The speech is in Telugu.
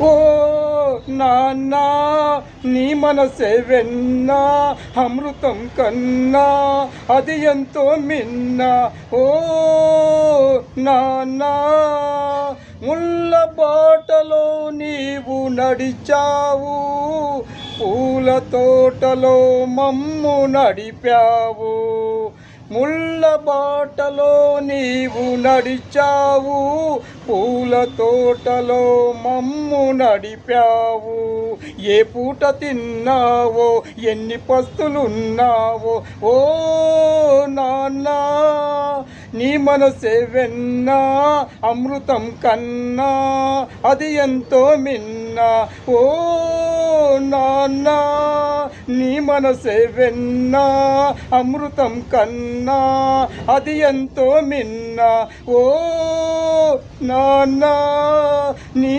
ఓ నాన్నా నీ మనసే వెన్న అమృతం కన్నా అది ఎంతో మిన్న. ఓ నాన్నా ముళ్ళ బాటలో నీవు నడిచావు పూల తోటలో మమ్ము నడిపావు. ముళ్ళ బాటలో నీవు నడిచావు పూల తోటలో మమ్ము నడిపావు. ఏ పూట తిన్నావో ఎన్ని పస్తులున్నావో ఓ నాన్న నీ మనసే వెన్నా అమృతం కన్నా అది ఎంతో మిన్న. ఓ నాన్న నీ మనసే వెన్నా అమృతం కన్నా అది ఎంతో మిన్న. ఓ నాన్న నీ